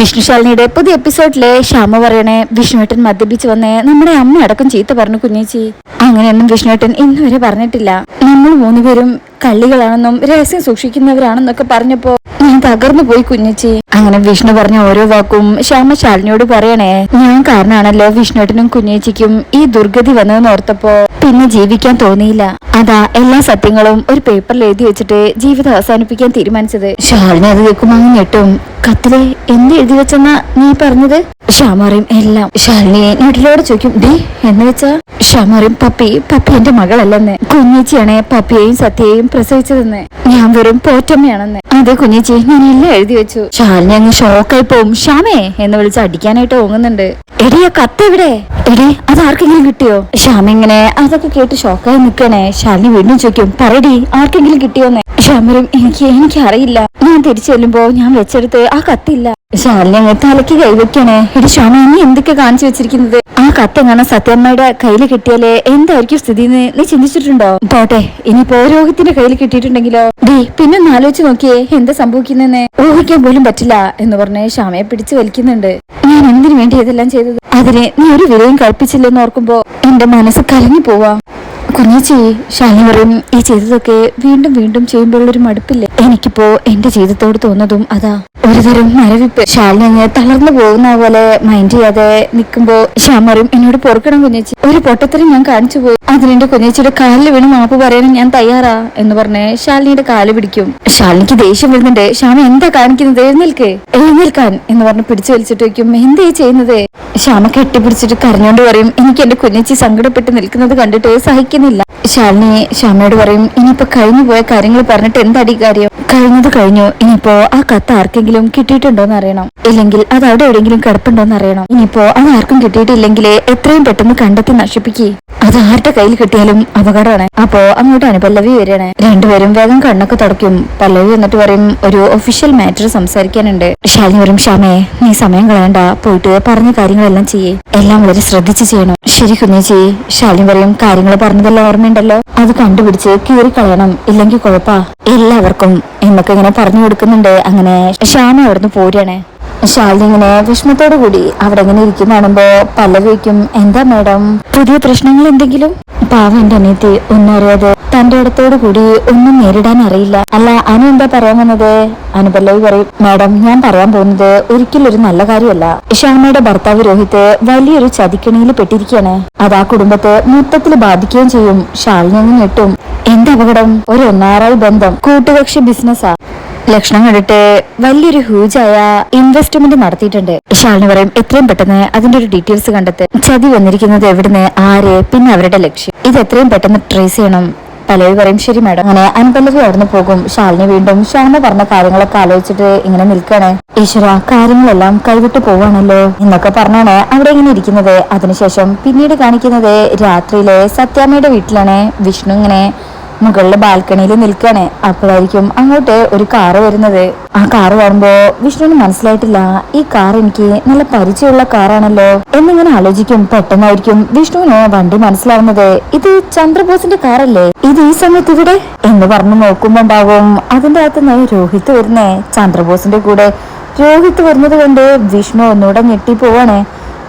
വിഷ്ണുശാലിനിയുടെ പുതിയ എപ്പിസോഡിലെ ശ്യാമ പറയണേ വിഷ്ണുവേട്ടൻ മദ്യപിച്ച് വന്നേ നമ്മുടെ അമ്മ അടക്കം ചീത്ത പറഞ്ഞു കുഞ്ഞേച്ചി. അങ്ങനെയൊന്നും വിഷ്ണുവേട്ടൻ ഇന്നുവരെ പറഞ്ഞിട്ടില്ല. നമ്മൾ മൂന്നുപേരും കള്ളികളാണെന്നും രഹസ്യം സൂക്ഷിക്കുന്നവരാണെന്നൊക്കെ പറഞ്ഞപ്പോ ഞാൻ തകർന്നു പോയി കുഞ്ഞേച്ചി. അങ്ങനെ വിഷ്ണു പറഞ്ഞ ഓരോ വാക്കും ശ്യാമ ശാലിനിയോട് പറയണേ. ഞാൻ കാരണമാണല്ലോ വിഷ്ണുവേട്ടനും കുഞ്ഞേച്ചിക്കും ഈ ദുർഗതി വന്നതെന്ന് ഓർത്തപ്പോ പിന്നെ ജീവിക്കാൻ തോന്നിയില്ല. അതാ എല്ലാ സത്യങ്ങളും ഒരു പേപ്പറിൽ എഴുതി വെച്ചിട്ട് ജീവിതം അവസാനിപ്പിക്കാൻ തീരുമാനിച്ചത്. ശാലിനി അത് കേൾക്കുമ്പോ അങ്ങ് ഞെട്ടും. കത്തിലെ എന്ത് എഴുതി വെച്ചെന്ന നീ പറഞ്ഞത്? ഷാമറിയും എല്ലാം. ശാലിനി ഞെട്ടിലോട് ചോദിക്കും ഡി എന്ന് വെച്ചാ? ഷാമറിയും പപ്പി പപ്പി എന്റെ മകളല്ലെന്ന്. കുഞ്ഞേച്ചിയാണ് പപ്പിയെയും സത്യയെയും പ്രസവിച്ചതെന്ന്. ഞാൻ വെറും പോറ്റമ്മയാണെന്ന്. അതെ കുഞ്ഞേച്ചി ഞാൻ എല്ലാം എഴുതി വെച്ചു. ശാലിനി അങ്ങ് ഷോക്കായി പോവും. ഷാമേ എന്ന് വിളിച്ച് അടിക്കാനായിട്ട് ഓങ്ങുന്നുണ്ട്. എടി കത്ത് എവിടെ? എടി അത് ആർക്കെങ്കിലും കിട്ടിയോ? ഷാമ ഇങ്ങനെ അതൊക്കെ കേട്ട് ഷോക്കായി നിൽക്കണേ ശാലിനി വീണ്ടും ചോദിക്കും പറയടി ആർക്കെങ്കിലും കിട്ടിയോന്നെ? ശ്യാമരും എനിക്ക് എനിക്ക് അറിയില്ല ഞാൻ തിരിച്ചു ചെല്ലുമ്പോ ഞാൻ വെച്ചെടുത്ത് ആ കത്തില്ല. ശാലിനി തലയ്ക്ക് കൈവയ്ക്കണേ എടി ശ്യാമ നീ എന്തൊക്കെ കാണിച്ചു വെച്ചിരിക്കുന്നത്? ആ കത്ത് സത്യമ്മയുടെ കയ്യിൽ കിട്ടിയാലേ എന്തായിരിക്കും സ്ഥിതി എന്ന് നീ ചിന്തിച്ചിട്ടുണ്ടോ? പോട്ടെ ഇനി രോഹിത്തിന്റെ കയ്യിൽ കിട്ടിയിട്ടുണ്ടെങ്കിലോ? ഡേ പിന്നെ ആലോചിച്ച് നോക്കിയേ എന്താ സംഭവിക്കുന്നെന്ന് ഊഹിക്കാൻ പോലും പറ്റില്ല എന്ന് പറഞ്ഞ് ശ്യാമയെ പിടിച്ചു വലിക്കുന്നുണ്ട്. ഞാൻ എന്തിനു വേണ്ടി ഇതെല്ലാം ചെയ്തത്? അതിന് നീ ഒരു വിലയും കൽപ്പിച്ചില്ലെന്ന് ഓർക്കുമ്പോ എന്റെ മനസ്സ് കലങ്ങി പോവാ. കുഞ്ഞേച്ചി ശാലിനി പറയും ഈ ചെയ്തതൊക്കെ വീണ്ടും വീണ്ടും ചെയ്യുമ്പോഴുള്ളൊരു മടുപ്പില്ല? എനിക്കിപ്പോ എന്റെ ജീവിതത്തോട് തോന്നുന്നതും അതാ. ഒരുതരം മരവിപ്പ്. ശാലിനി അങ്ങ് തളർന്നു പോകുന്ന പോലെ മൈൻഡ് ചെയ്യാതെ നിൽക്കുമ്പോ ശ്യാം പറയും എന്നോട് പൊറുക്കണം കുഞ്ഞേച്ചി. ഒരു പൊട്ടത്തിന് ഞാൻ കാണിച്ചു പോയി. അതിനെന്റെ കുഞ്ഞേച്ചിയുടെ കാലിൽ വീണ് മാപ്പ് പറയാനും ഞാൻ തയ്യാറാ എന്ന് പറഞ്ഞ് ശാലിനിയുടെ കാൽ പിടിക്കും. ശാലിനിക്ക് ദേഷ്യം വരുന്നുണ്ട്. ശ്യാമ എന്താ കാണിക്കുന്നത്? എഴുന്നേൽക്കേ. എഴുന്നേൽക്കാൻ എന്ന് പറഞ്ഞ് പിടിച്ചു വലിച്ചിട്ട് വയ്ക്കും. എന്തേ ചെയ്യുന്നത്? ശ്യാമ കെട്ടിപ്പിടിച്ചിട്ട് കരഞ്ഞോണ്ട് പറയും എനിക്ക് എന്റെ കുഞ്ഞേച്ചി സങ്കടപ്പെട്ട് നിൽക്കുന്നത് കണ്ടിട്ട് സഹിക്കുന്നില്ല. ശാലിനി ശ്യാമയോട് പറയും ഇനിയിപ്പോ കഴിഞ്ഞു പോയ കാര്യങ്ങൾ പറഞ്ഞിട്ട് എന്താടി കാര്യം? കഴിഞ്ഞത് കഴിഞ്ഞു. ഇനിയിപ്പോ ആ കത്ത് ആർക്കെങ്കിലും കിട്ടിയിട്ടുണ്ടോന്ന് അറിയണം. ഇല്ലെങ്കിൽ അത് അവിടെ എവിടെയെങ്കിലും കിടപ്പുണ്ടോന്ന് അറിയണം. ഇനിയിപ്പോ അത് ആർക്കും കിട്ടിയിട്ടില്ലെങ്കിലേ എത്രയും പെട്ടെന്ന് കണ്ടെത്തി നശിപ്പിക്കേ. അത് ആരുടെ കയ്യിൽ കിട്ടിയാലും അപകടമാണ്. അപ്പോ അങ്ങോട്ടാണ് പല്ലവി വരികയാണ്. രണ്ടുപേരും വേഗം കണ്ണൊക്കെ തുടക്കും പല്ലവി എന്നിട്ട് പറയും ഒരു ഒഫീഷ്യൽ മാറ്റർ സംസാരിക്കാനുണ്ട്. ശാലിനി പറയും ഷാമേ നീ സമയം കളയണ്ട. പോയിട്ട് പറഞ്ഞ കാര്യങ്ങളെല്ലാം ചെയ്യേ. എല്ലാം വളരെ ശ്രദ്ധിച്ച് ചെയ്യണം. ശരി ചെയ്യേ ശാലിനി പറയും കാര്യങ്ങൾ പറഞ്ഞതെല്ലാം ഓർമ്മയുണ്ടല്ലോ? അത് കണ്ടുപിടിച്ച് കീറി കളയണം. ഇല്ലെങ്കിൽ കുഴപ്പാ. എല്ലാവർക്കും എന്നൊക്കെ ഇങ്ങനെ പറഞ്ഞു കൊടുക്കുന്നുണ്ട്. അങ്ങനെ ശ്യാമ അവിടുന്ന് പോരുകയാണ്. ശാലിനി ഇങ്ങനെ വിഷമത്തോടു കൂടി അവിടെ ഇങ്ങനെ ഇരിക്കുന്ന കാണുമ്പോ പല്ലവിക്കും എന്താ മേഡം? പുതിയ പ്രശ്നങ്ങൾ എന്തെങ്കിലും? പാവം എന്റെ അനിയത്തി ഒന്നും അറിയാതെ തന്റെ അടുത്തോട് കൂടി ഒന്നും നേരിടാൻ അറിയില്ല. അല്ല അനു എന്താ പറയാൻ വന്നത്? അനുപല്ലവി പറയും മാഡം ഞാൻ പറയാൻ പോകുന്നത് ഒരിക്കലും ഒരു നല്ല കാര്യമല്ല. ശ്യാമയുടെ ഭർത്താവ് രോഹിത് വലിയൊരു ചതിക്കണിയിൽ പെട്ടിരിക്കുകയാണ് അത് ആ കുടുംബത്തെ മൊത്തത്തിൽ ബാധിക്കുകയും ചെയ്യും. ഷാളിനങ്ങ് ഞെട്ടും. എന്ത് അപകടം? ഒരു ഒന്നാറായി ബന്ധം. കൂട്ടുകക്ഷി ബിസിനസ്സാ. ലക്ഷണം കണ്ടിട്ട് വലിയൊരു ഹ്യൂജായ ഇൻവെസ്റ്റ്മെന്റ് നടത്തിയിട്ടുണ്ട്. ഷാളിന് പറയും എത്രയും പെട്ടെന്ന് അതിന്റെ ഒരു ഡീറ്റെയിൽസ് കണ്ടെത്ത്. ചതി വന്നിരിക്കുന്നത് എവിടുന്ന്? ആര്? പിന്നെ അവരുടെ ലക്ഷ്യം. ഇത് എത്രയും പെട്ടെന്ന് ട്രേസ് ചെയ്യണം. പലവി പറയും ശരി മാഡം. അങ്ങനെ അൻപല്ലവി അവിടുന്ന് പോകും. ശാലിനി വീണ്ടും ശ്യാമ പറഞ്ഞ കാര്യങ്ങളൊക്കെ ആലോചിച്ചിട്ട് ഇങ്ങനെ നിൽക്കണേ. ഈശ്വര കാര്യങ്ങളെല്ലാം കൈവിട്ടു പോവാണല്ലോ. എന്നൊക്കെ പറഞ്ഞാണ് അവിടെ ഇങ്ങനെ ഇരിക്കുന്നത്. അതിനുശേഷം പിന്നീട് കാണിക്കുന്നത് രാത്രിയിലെ സത്യാമ്മയുടെ വീട്ടിലാണ്. വിഷ്ണു ഇങ്ങനെ മുകളിലെ ബാൽക്കണിയിൽ നിൽക്കണേ അപ്പോഴായിരിക്കും അങ്ങോട്ട് ഒരു കാറ് വരുന്നത്. ആ കാറ് കാണുമ്പോ വിഷ്ണുവിന് മനസ്സിലായിട്ടില്ല ഈ കാർ എനിക്ക് നല്ല പരിചയമുള്ള കാറാണല്ലോ എന്നിങ്ങനെ ആലോചിക്കും. പെട്ടെന്നായിരിക്കും വിഷ്ണുവിന് വണ്ടി മനസ്സിലാവുന്നത് ഇത് ചന്ദ്രബോസിന്റെ കാറല്ലേ? ഇത് ഈ സമയത്ത് ഇവിടെ? എന്ന് പറഞ്ഞു നോക്കുമ്പോ ഉണ്ടാവും അതിന്റെ അകത്തുനിന്ന് രോഹിത് വരുന്നേ. ചന്ദ്രബോസിന്റെ കൂടെ രോഹിത് വരുന്നത് കൊണ്ട് വിഷ്ണു ഒന്നുകൂടെ ഞെട്ടിപ്പോവാണ്.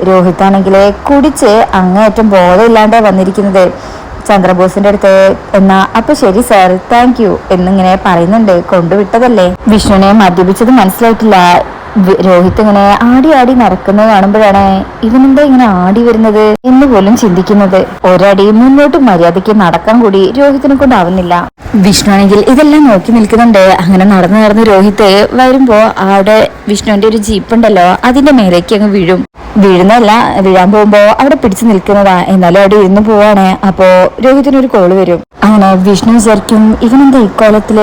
രോഹിത് ആണെങ്കിലേ കുടിച്ച് അങ്ങേയറ്റം ബോധമില്ലാണ്ടാ വന്നിരിക്കുന്നത്. ചന്ദ്രബോസിന്റെ അടുത്ത് എന്നാ അപ്പൊ ശരി സാർ താങ്ക് യു എന്നിങ്ങനെ പറയുന്നുണ്ട്. കൊണ്ടുവിട്ടതല്ലേ? വിഷ്ണുവിനെ മദ്യപിച്ചത് മനസ്സിലായിട്ടില്ല. രോഹിത് ഇങ്ങനെ ആടി ആടി നടക്കുന്നത് കാണുമ്പോഴാണ് ഇവനെന്താ ഇങ്ങനെ ആടി വരുന്നത് എന്ന് പോലും ചിന്തിക്കുന്നത്. ഒരടി മുന്നോട്ട് മര്യാദയ്ക്ക് നടക്കാൻ കൂടി രോഹിത്തിനെ കൊണ്ടാവുന്നില്ല വിഷ്ണു ആണെങ്കിൽ ഇതെല്ലാം നോക്കി നിൽക്കുന്നുണ്ട്. അങ്ങനെ നടന്നു നടന്ന് രോഹിത്ത് വരുമ്പോ അവിടെ വിഷ്ണുവിന്റെ ഒരു ജീപ്പ് ഉണ്ടല്ലോ അതിന്റെ മേലേക്ക് അങ്ങ് വീഴും. വീഴുന്നതല്ല വീഴാൻ പോകുമ്പോ അവിടെ പിടിച്ചു നിൽക്കുന്നതാ. എന്നാലും അവിടെ ഇരുന്ന് പോവാണ്. അപ്പോ രോഹിത്തിന് ഒരു കോൾ വരും. അങ്ങനെ വിഷ്ണു വിചാരിക്കും ഇവനെന്താ ഇക്കോലത്തിൽ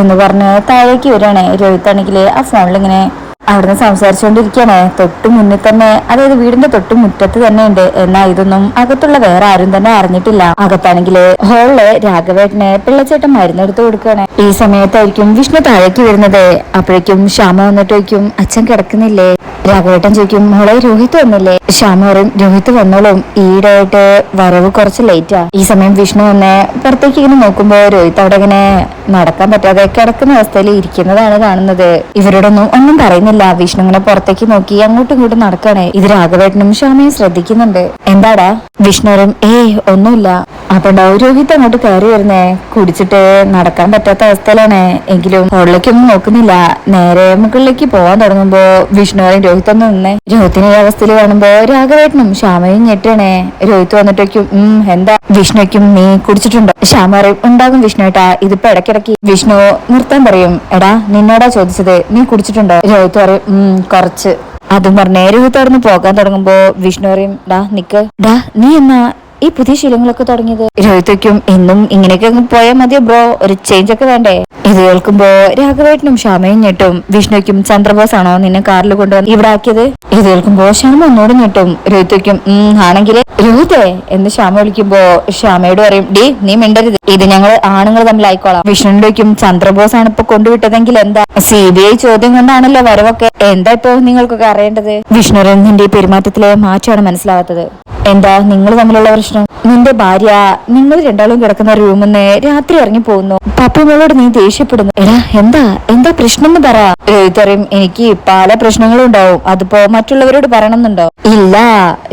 എന്ന് പറഞ്ഞ് താഴേക്ക് വരികയാണ് രോഹിത് ആണെങ്കിൽ ആ ഫോണിലിങ്ങനെ അവിടുന്ന് സംസാരിച്ചുകൊണ്ടിരിക്കുകയാണ് തൊട്ടു മുന്നിൽ തന്നെ അതായത് വീടിന്റെ തൊട്ടു മുറ്റത്ത് തന്നെ ഉണ്ട്. എന്നാ ഇതൊന്നും അകത്തുള്ള വേറെ ആരും തന്നെ അറിഞ്ഞിട്ടില്ല. അകത്താണെങ്കിൽ ഹോളിൽ രാഘവേട്ടന് പിള്ളച്ചേട്ടൻ മരുന്നെടുത്ത് കൊടുക്കുകയാണ്. ഈ സമയത്തായിരിക്കും വിഷ്ണു താഴേക്ക് വരുന്നത്. അപ്പോഴേക്കും ശ്യാമ വന്നിട്ട് അച്ഛൻ കിടക്കുന്നില്ലേ? രാഘവേട്ടൻ ചോദിക്കും മോളെ രോഹിത് വന്നില്ലേ? ശ്യാമ പറയും രോഹിത് വന്നോളും. ഈടായിട്ട് വരവ് കുറച്ച് ലേറ്റാ ഈ സമയം വിഷ്ണു വന്ന് പുറത്തേക്ക് ഇങ്ങനെ നോക്കുമ്പോ രോഹിത് അവിടെ ഇങ്ങനെ നടക്കാൻ പറ്റാതെ കിടക്കുന്ന അവസ്ഥയിൽ ഇരിക്കുന്നതാണ് കാണുന്നത്. ഇവരോടൊന്നും ഒന്നും പറയുന്നില്ല. വിഷ്ണു ഇങ്ങനെ പുറത്തേക്ക് നോക്കി അങ്ങോട്ടും ഇങ്ങോട്ടും നടക്കണേ ഇത് രാഘവേട്ടനും ശ്യാമയും ശ്രദ്ധിക്കുന്നുണ്ട്. എന്താടാ? വിഷ്ണുരും ഏയ് ഒന്നുമില്ല. അപ്പൊ ഡൗരോഹിത് അങ്ങോട്ട് കയറി വരുന്നേ. കുടിച്ചിട്ട് നടക്കാൻ പറ്റാത്ത അവസ്ഥയിലാണ്. എങ്കിലും ഹോളിലേക്കൊന്നും നോക്കുന്നില്ല. നേരെ മുകളിലേക്ക് പോവാൻ തുടങ്ങുമ്പോ വിഷ്ണുവരും രോഹിത് ഒന്ന് നിന്നേ. രോഹിത്തിന് ഈ അവസ്ഥയിൽ കാണുമ്പോ രാഘവേട്ടനും ശ്യാമയും ഞെട്ടണേ രോഹിത് വന്നിട്ടേക്കും ഉം എന്താ? വിഷ്ണുക്കും നീ കുടിച്ചിട്ടുണ്ടോ? ശ്യാമ പറയും ഉണ്ടാകും വിഷ്ണു ഏട്ടാ. ഇതിപ്പോ ഇടയ്ക്കിടയ്ക്ക്. വിഷ്ണു നിർത്താൻ പറയും എടാ നിന്നോടാ ചോദിച്ചത് നീ കുടിച്ചിട്ടുണ്ടോ? രോഹിത് പറയും കുറച്ച്. അതും പറഞ്ഞു നേരെ തുറന്ന് പോകാൻ തുടങ്ങുമ്പോ വിഷ്ണു പറയും ഡാ നിക്ക്. ഡാ നീ എന്നാ ഈ പുതിയ ശീലങ്ങളൊക്കെ തുടങ്ങിയത്? രോഹിതയ്ക്കും എന്നും ഇങ്ങനെയൊക്കെ പോയാൽ മതിയോ ബ്രോ? ഒരു ചേഞ്ച് ഒക്കെ വേണ്ടേ? ഇത് കേൾക്കുമ്പോ രാഘവേട്ടനും ശ്യാമയും ഞെട്ടും. വിഷ്ണുക്കും ചന്ദ്രബോസ് ആണോ നിന്നെ കാറിൽ കൊണ്ടുവന്ന് ഇവിടെ ആക്കിയത്? ഇത് കേൾക്കുമ്പോ ശ്യാമ ഒന്നോട് ഞെട്ടും. രോഹിതയ്ക്കും ഉം ആണെങ്കിൽ. രോഹിതേ എന്ന് ശ്യാമ വിളിക്കുമ്പോ ശ്യാമയോട് പറയും ഡി നീ മിണ്ടരുത്. ഇത് ഞങ്ങൾ ആണുങ്ങൾ തമ്മിൽ തമ്മിലായിക്കോളാം വിഷ്ണുവിന്റെക്കും ചന്ദ്രബോസ് ആണ് ഇപ്പൊ കൊണ്ടുവിട്ടതെങ്കിൽ എന്താ? സി ബി ഐ ചോദ്യം കൊണ്ടാണല്ലോ വരവൊക്കെ. എന്താ ഇപ്പൊ നിങ്ങൾക്കൊക്കെ അറിയേണ്ടത്? ഈ പെരുമാറ്റത്തിലെ മാറ്റമാണ് മനസ്സിലാവാത്തത്. എന്താ നിങ്ങൾ തമ്മിലുള്ള പ്രശ്നം? നിന്റെ ഭാര്യ നിങ്ങൾ രണ്ടാളും കിടക്കുന്ന റൂമിൽ നിന്ന് രാത്രി ഇറങ്ങി പോകുന്നു പപ്പുമോളോട് നീ ദേഷ്യപ്പെടുന്നു. എടാ എന്താ? എന്താ പ്രശ്നം എന്ന് പറ. രോഹിതറിയും എനിക്ക് പല പ്രശ്നങ്ങളും ഉണ്ടാവും. അതിപ്പോ മറ്റുള്ളവരോട് പറയണമെന്നുണ്ടോ? ഇല്ല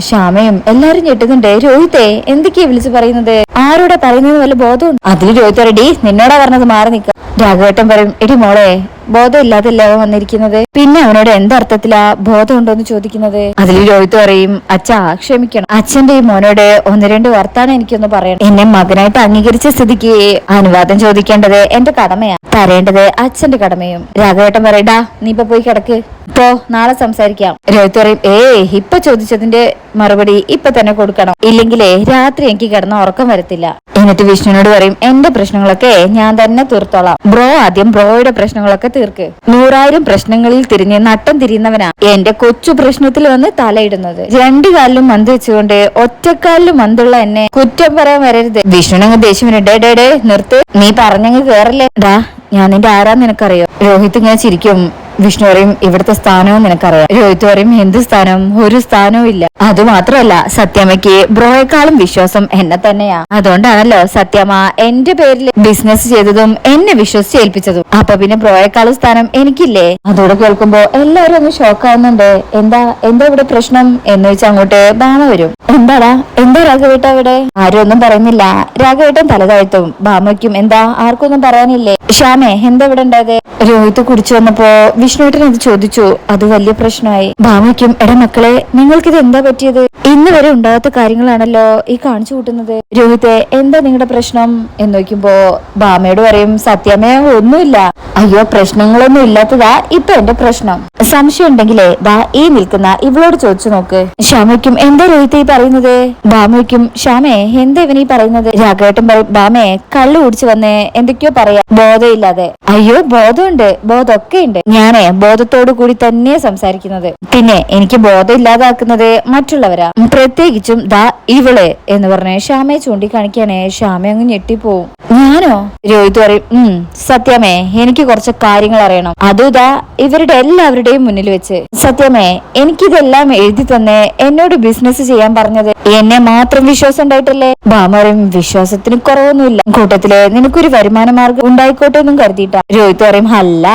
ശ്യാമയും എല്ലാരും ഞെട്ടുന്നുണ്ട്. രോഹിത്തെ എന്തൊക്കെയാ വിളിച്ചു പറയുന്നത്? ആരോടാ പറയുന്നത് വല്ല ബോധമുണ്ട് അതിൽ രോഹിത്തരടി നിന്നോടാ പറഞ്ഞത് മാറി നിക്ക. രാഘവേട്ടൻ പറയും എടി മോളെ ബോധമില്ലാതല്ലേ അവൻ വന്നിരിക്കുന്നത്? പിന്നെ അവനോട് എന്തർത്ഥത്തിലാ ബോധമുണ്ടോ എന്ന് ചോദിക്കുന്നത്? അതിൽ രോഹിത് പറയും അച്ഛാ ക്ഷമിക്കണം. അച്ഛന്റെ മോനോട് ഒന്ന് രണ്ട് വർത്താനം എനിക്കൊന്ന് പറയണം. എന്നെ മകനായിട്ട് അംഗീകരിച്ച സ്ഥിതിക്ക് അനുവാദം ചോദിക്കേണ്ടത് എന്റെ കടമയാ. തരേണ്ടത് അച്ഛന്റെ കടമയും. രാഘവേട്ടൻ പറയടാ നീ ഇപ്പൊ പോയി കിടക്ക്. പോ നാളെ സംസാരിക്കാം. രോഹിത് പറയും ഏ ഇപ്പൊ ചോദിച്ചതിന്റെ മറുപടി ഇപ്പൊ തന്നെ കൊടുക്കണം. ഇല്ലെങ്കിലേ രാത്രി എനിക്ക് കിടന്ന ഉറക്കം വരത്തില്ല. എന്നിട്ട് വിഷ്ണുവിനോട് പറയും എന്റെ പ്രശ്നങ്ങളൊക്കെ ഞാൻ തന്നെ തീർത്തോളാം. ബ്രോ ആദ്യം ബ്രോയുടെ പ്രശ്നങ്ങളൊക്കെ തീർക്ക്. നൂറായിരം പ്രശ്നങ്ങളിൽ തിരിഞ്ഞ് നട്ടം തിരിയുന്നവനാ എന്റെ കൊച്ചു പ്രശ്നത്തിൽ വന്ന് തലയിടുന്നത്. രണ്ടു കാലിലും മന്ത് വെച്ചുകൊണ്ട് ഒറ്റക്കാലിലും മന്തുള്ള എന്നെ കുറ്റം പറയാൻ വരരുത്. വിഷ്ണുനങ്ങ് ദേഷ്യം ഡേ നിർത്ത്. നീ പറഞ്ഞങ്ങ് കേറല്ലേ. ഡാ ഞാൻ നിന്റെ ആരാന്ന് നിനക്കറിയോ? രോഹിത് ഇങ്ങനെ ചിരിക്കും. വിഷ്ണു പറയും ഇവിടുത്തെ സ്ഥാനവും നിനക്കറിയാം. രോഹിത് പറയും എന്ത് സ്ഥാനം? ഒരു സ്ഥാനവും ഇല്ല. അത് മാത്രമല്ല സത്യമയ്ക്ക് ബ്രോയെക്കാളും വിശ്വാസം എന്നെ തന്നെയാ. അതുകൊണ്ടാണല്ലോ സത്യമ്മ എന്റെ പേരിൽ ബിസിനസ് ചെയ്തതും എന്നെ വിശ്വസിച്ച് ഏൽപ്പിച്ചതും. അപ്പൊ പിന്നെ ബ്രോയെക്കാളും സ്ഥാനം എനിക്കില്ലേ? അതോടെ കേൾക്കുമ്പോ എല്ലാവരും ഒന്ന് ഷോക്കാവുന്നുണ്ട് എന്താ എന്താ ഇവിടെ പ്രശ്നം? എന്ന് വെച്ചാൽ അങ്ങോട്ട് ബാമ വരും. എന്താടാ? എന്താ രാഘവേട്ട ഇവിടെ ആരും ഒന്നും പറയുന്നില്ല. രാഘവേട്ടൻ തല താഴ്ത്തും. ബാമയ്ക്കും എന്താ? ആർക്കൊന്നും പറയാനില്ലേ? ശ്യാമേ എന്താ ഇവിടെ ഉണ്ടായത്? രോഹിത് കുടിച്ചു വന്നപ്പോ വിഷ്ണുവേട്ടൻ അത് ചോദിച്ചു. അത് വലിയ പ്രശ്നമായി. ഭാമയ്ക്കും എടാ മക്കളെ നിങ്ങൾക്കിത് എന്താ പറ്റിയത്? ഇന്ന് വരെ ഉണ്ടാകാത്ത കാര്യങ്ങളാണല്ലോ ഈ കാണിച്ചു കൂട്ടുന്നത്. രോഹിത്തെ എന്താ നിങ്ങളുടെ പ്രശ്നം? എന്ന് നോക്കുമ്പോ ഭാമയോട് പറയും സത്യമേ ഒന്നുമില്ല. അയ്യോ പ്രശ്നങ്ങളൊന്നും ഇല്ലാത്തതാ ഇപ്പൊ എന്റെ പ്രശ്നം. സംശയം ഉണ്ടെങ്കിലേ ദാ ഈ നിൽക്കുന്ന ഇവളോട് ചോദിച്ചു നോക്ക്. ശ്യാമയ്ക്കും എന്താ രോഹിത്തെ ഈ പറയുന്നത്? ഭാമയ്ക്കും ശ്യാമേ എന്താ ഇവനീ പറയുന്നത്? രാഘവേട്ടൻ പറയും ഭാമേ കള്ളു കുടിച്ചു വന്നേ എന്തൊക്കെയോ പറയാ. ബോധമില്ലാതെ. അയ്യോ ബോധമുണ്ട് ബോധമൊക്കെ ഉണ്ട് ഞാനേ ബോധത്തോടു കൂടി തന്നെ സംസാരിക്കുന്നത്. പിന്നെ എനിക്ക് ബോധം ഇല്ലാതാക്കുന്നത് മറ്റുള്ളവരാ. പ്രത്യേകിച്ചും ദാ ഇവൾ എന്ന് പറഞ്ഞ് ശ്യാമയെ ചൂണ്ടിക്കാണിക്കാനേ ശ്യാമ അങ്ങ് ഞെട്ടിപ്പോവും. ഞാനോ? രോഹിത് പറയും സത്യമേ എനിക്ക് കുറച്ച് കാര്യങ്ങൾ അറിയണം. അതുതാ ഇവരുടെ എല്ലാവരുടെയും മുന്നിൽ വെച്ച് സത്യമേ എനിക്കിതെല്ലാം എഴുതി തന്നെ എന്നോട് ബിസിനസ് ചെയ്യാൻ പറഞ്ഞത് എന്നെ മാത്രം വിശ്വാസം ഉണ്ടായിട്ടല്ലേ? ബാമറും വിശ്വാസത്തിന് കുറവൊന്നുമില്ല. കൂട്ടത്തിൽ നിനക്കൊരു വരുമാന മാർഗം ഉണ്ടായിക്കോട്ടെ എന്നും കരുതിയിട്ടാ. രോഹിത് പറയും അല്ല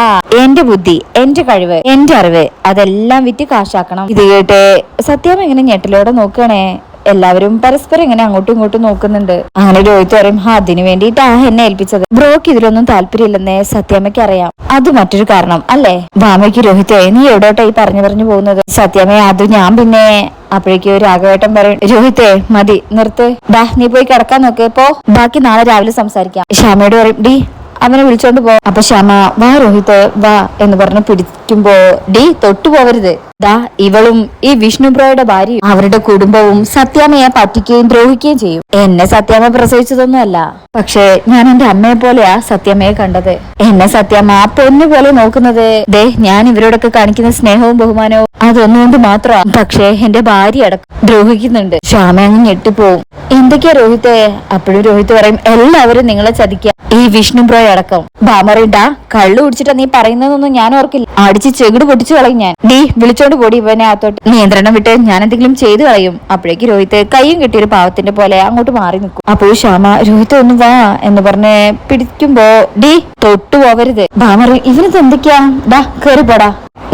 എന്റെ ബുദ്ധി എന്റെ കഴിവ് എന്റെ അറിവ് അതെല്ലാം വിറ്റ് കാശാക്കണം. ഇത് കേട്ട് സത്യം എങ്ങനെ ഞെട്ടലോടെ നോക്കുകയാണേ? എല്ലാവരും പരസ്പരം ഇങ്ങനെ അങ്ങോട്ടും ഇങ്ങോട്ടും നോക്കുന്നുണ്ട്. അങ്ങനെ രോഹിത് പറയും "ഹാ, അതിനു വേണ്ടിയിട്ടാ എന്നെ ഏൽപ്പിച്ചത്. ബ്രോക്ക് ഇതിലൊന്നും താല്പര്യമില്ലെന്നേ സത്യാമ്മയ്ക്ക് അറിയാം. അത് മറ്റൊരു കാരണം അല്ലേ? ഭാമയ്ക്ക് രോഹിത്തെ നീ എവിടോട്ടാ ഈ പറഞ്ഞു പറഞ്ഞു പോകുന്നത്? സത്യമേ അത് ഞാൻ പിന്നെ അപ്പോഴേക്ക് രാഘവേട്ടൻ പറയും രോഹിത്തെ മതി നിർത്ത്. ഡാ നീ പോയി കിടക്കാൻ നോക്ക്. ഇപ്പോ ബാക്കി നാളെ രാവിലെ സംസാരിക്കാം. ശ്യാമയോട് പറയും ഡി അവനെ വിളിച്ചോണ്ട് പോ. അപ്പൊ ശ്യാമ വാ രോഹിത് വാ എന്ന് പറഞ്ഞ് പിടിക്കുമ്പോ ഡി തൊട്ടു പോവരുത് ദാ ഇവളും ഈ വിഷ്ണു ബ്രോയുടെ ഭാര്യയും അവരുടെ കുടുംബവും സത്യാമയെ പറ്റിക്കുകയും ദ്രോഹിക്കുകയും ചെയ്യും. എന്നെ സത്യാമ പ്രസവിച്ചതൊന്നുമല്ല. പക്ഷേ ഞാൻ എന്റെ അമ്മയെ പോലെയാ സത്യാമയെ കണ്ടത്. എന്നെ സത്യാമ ആ പൊന്നു പോലെ നോക്കുന്നത്. ദേ ഞാൻ ഇവരോടൊക്കെ കാണിക്കുന്ന സ്നേഹവും ബഹുമാനവും അതൊന്നുകൊണ്ട് മാത്രമാണ് പക്ഷേ എന്റെ ഭാര്യ അടക്കം ദ്രോഹിക്കുന്നുണ്ട്. ശ്യാമ അങ്ങ് ഞെട്ടിപ്പോവും. എന്തൊക്കെയാ രോഹിത്തെ? അപ്പോഴും രോഹിത് പറയും എല്ലാവരും നിങ്ങളെ ചതിക്കുക ഈ വിഷ്ണു ബ്രോയ അടക്കം. ബാമറിണ്ടാ കള്ളു കുടിച്ചിട്ടാ നീ പറയുന്നതൊന്നും ഞാൻ ഓർക്കില്ല. അടിച്ച് ചെകിട് പൊട്ടിച്ചു കളയും ഞാൻ. നീ വിളിച്ചോണ്ട് പോടി ഇവനെ അകത്തോട്ട്. നിയന്ത്രണം വിട്ട് ഞാൻ എന്തെങ്കിലും ചെയ്തു കളയും. അപ്പോഴേക്ക് രോഹിത് കൈയും കിട്ടിയ ഒരു പാവത്തിന്റെ പോലെ അങ്ങോട്ട് മാറി നിൽക്കും. അപ്പോൾ ശ്യാമ രോഹിത് ഒന്ന് വാ എന്ന് പറഞ്ഞ് പിടിക്കുമ്പോ ഡി തൊട്ടു പോവരുത് ബാമറി ഇവനത് എന്തൊക്കെയാ? ഡാ കേറി പോടാ.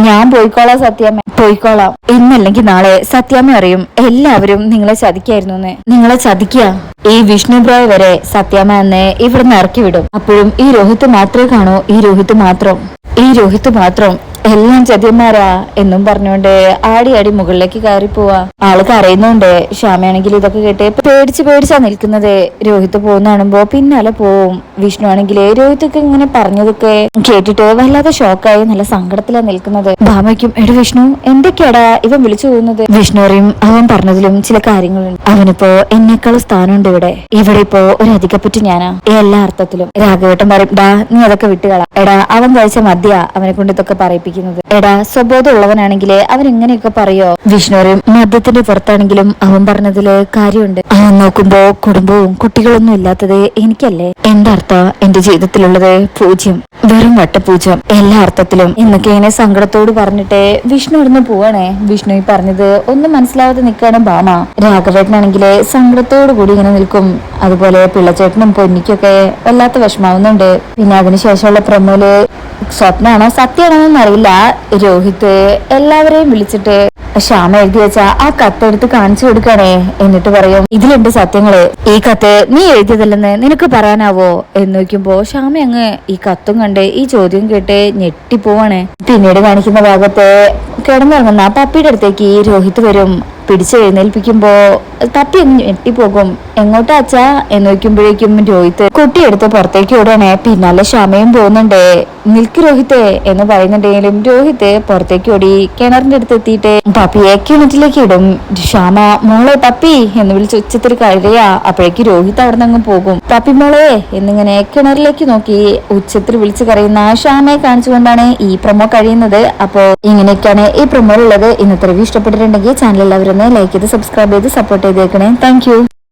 ഞാൻ പോയിക്കോളാം സത്യാമ്മ. പോയിക്കോളാം. ഇന്നല്ലെങ്കിൽ നാളെ സത്യാമ്മ അറിയും എല്ലാവരും നിങ്ങളെ ചതിക്കായിരുന്നു നിങ്ങളെ ചതിക്കുക ഈ വിഷ്ണു ബ്രോയ് വരെ സത്യാമ്മ എന്നെ ഇവിടുന്ന് ഇറക്കി വിടും അപ്പോഴും ഈ രോഹിത് മാത്രമേ കാണൂ ഈ രോഹിത് മാത്രം. ഈ രോഹിത് മാത്രം എല്ലാം ചതിയന്മാരാ എന്നും പറഞ്ഞുകൊണ്ട് ആടി ആടി മുകളിലേക്ക് കയറി പോവാ. ആൾ കരയുന്നുണ്ട്. ശ്യാമയാണെങ്കിൽ ഇതൊക്കെ കേട്ട് പേടിച്ച് പേടിച്ചാ നിൽക്കുന്നത്. രോഹിത് പോകുന്ന കാണുമ്പോ പിന്നാലെ പോവും. വിഷ്ണു ആണെങ്കിൽ രോഹിത്തൊക്കെ ഇങ്ങനെ പറഞ്ഞതൊക്കെ കേട്ടിട്ട് വല്ലാതെ ഷോക്കായി നല്ല സങ്കടത്തിലാ നിൽക്കുന്നത്. ഭാമയ്ക്കും എട വിഷ്ണു എന്തൊക്കെയാടാ ഇവൻ വിളിച്ചു പോകുന്നത്? വിഷ്ണു അറിയും അവൻ പറഞ്ഞതിലും ചില കാര്യങ്ങളുണ്ട്. അവനിപ്പോ എന്നെക്കാളും സ്ഥാനമുണ്ട് ഇവിടെ. ഇവിടെ ഇപ്പോ ഒരു അധികപ്പറ്റി ഞാനാ എല്ലാ അർത്ഥത്തിലും. രാഘവേട്ടൻ പറയും ഡാ നീ അതൊക്കെ വിട്ടുകള. എടാ അവൻ കഴിച്ച മദ്യ അവനെ കൊണ്ട് ഇതൊക്കെ പറയിപ്പിക്കുന്നത് എടാ സ്വബോധം ഉള്ളവനാണെങ്കിൽ അവൻ എങ്ങനെയൊക്കെ പറയോ? വിഷ്ണു അറിയും മദ്യത്തിന്റെ പുറത്താണെങ്കിലും അവൻ പറഞ്ഞതിൽ കാര്യമുണ്ട്. അവൻ നോക്കുമ്പോ കുടുംബവും കുട്ടികളൊന്നും ഇല്ലാത്തത് എനിക്കല്ലേ? എന്റെ അർത്ഥം എന്റെ ജീവിതത്തിലുള്ളത് പൂജ്യം. വെറും വട്ടപൂജ്യം എല്ലാ അർത്ഥത്തിലും. എന്നൊക്കെ ഇങ്ങനെ സങ്കടത്തോട് പറഞ്ഞിട്ട് വിഷ്ണു ഇവിടുന്ന് പോവാണേ. വിഷ്ണു ഈ പറഞ്ഞത് ഒന്നും മനസ്സിലാവാതെ നിൽക്കാണ് ഭാമ. രാഘവേട്ടനാണെങ്കിൽ സങ്കടത്തോടു കൂടി ഇങ്ങനെ നിൽക്കും. അതുപോലെ പിള്ളച്ചേട്ടനും പൊന്നിക്കൊക്കെ വല്ലാത്ത വിഷമാവുന്നുണ്ട്. പിന്നെ അതിനുശേഷമുള്ള പ്രമോൽ സ്വപ്നാണോ സത്യമാണോന്നും അറിയില്ല രോഹിത് എല്ലാവരെയും വിളിച്ചിട്ട് ശ്യാമ എഴുതി വെച്ച ആ കത്തെടുത്ത് കാണിച്ചു കൊടുക്കണേ എന്നിട്ട് പറയും ഇതിലുണ്ട് സത്യങ്ങൾ. ഈ കത്ത് നീ എഴുതിയതല്ലെന്ന് നിനക്ക് പറയാനാവോ? എന്ന് നോക്കുമ്പോ ശ്യാമ അങ്ങ് ഈ കത്തും കണ്ട് ഈ ചോദ്യം കേട്ട് ഞെട്ടിപ്പോവാണ്. പിന്നീട് കാണിക്കുന്ന ഭാഗത്ത് കിടന്നിറങ്ങുന്ന പപ്പിയുടെ അടുത്തേക്ക് രോഹിത് വരും. പിടിച്ചെഴുന്നേൽപ്പിക്കുമ്പോ പപ്പി അങ്ങ് ഞെട്ടിപ്പോകും. എങ്ങോട്ടാ അച്ഛാ? എന്ന് വയ്ക്കുമ്പോഴേക്കും രോഹിത് കുട്ടിയെടുത്ത് പുറത്തേക്ക് ഓടണേ പിന്നാലെ ക്ഷമയും പോകുന്നുണ്ടേ. നിൽക്ക് രോഹിത്തെ എന്ന് പറയുന്നുണ്ടെങ്കിലും രോഹിത് പുറത്തേക്ക് ഓടി കിണറിന്റെ അടുത്ത് എത്തിയിട്ട് പപ്പിയെ കിണറ്റിലേക്ക് ഇടും. ക്ഷാമ മോളെ പപ്പി എന്ന് വിളിച്ച് ഉച്ചത്തിൽ കഴുകയാ അപ്പോഴേക്ക് രോഹിത് അവിടെ നിന്ന് പോകും. പപ്പി മോളെ എന്നിങ്ങനെ കിണറിലേക്ക് നോക്കി ഉച്ചത്തിൽ വിളിച്ച് കരയുന്ന ക്ഷാമയെ കാണിച്ചുകൊണ്ടാണ് ഈ പ്രൊമോ കഴിയുന്നത്. അപ്പോ ഇങ്ങനെയൊക്കെയാണ് ഈ പ്രൊമോ ഉള്ളത്. ഇന്നത്തെ റിവ്യൂ ഇഷ്ടപ്പെട്ടിട്ടുണ്ടെങ്കിൽ ചാനൽ എല്ലാവരും ലൈക്ക് ചെയ്ത് സബ്സ്ക്രൈബ് ചെയ്ത് സപ്പോർട്ട് ചെയ്തേക്കണേ. താങ്ക്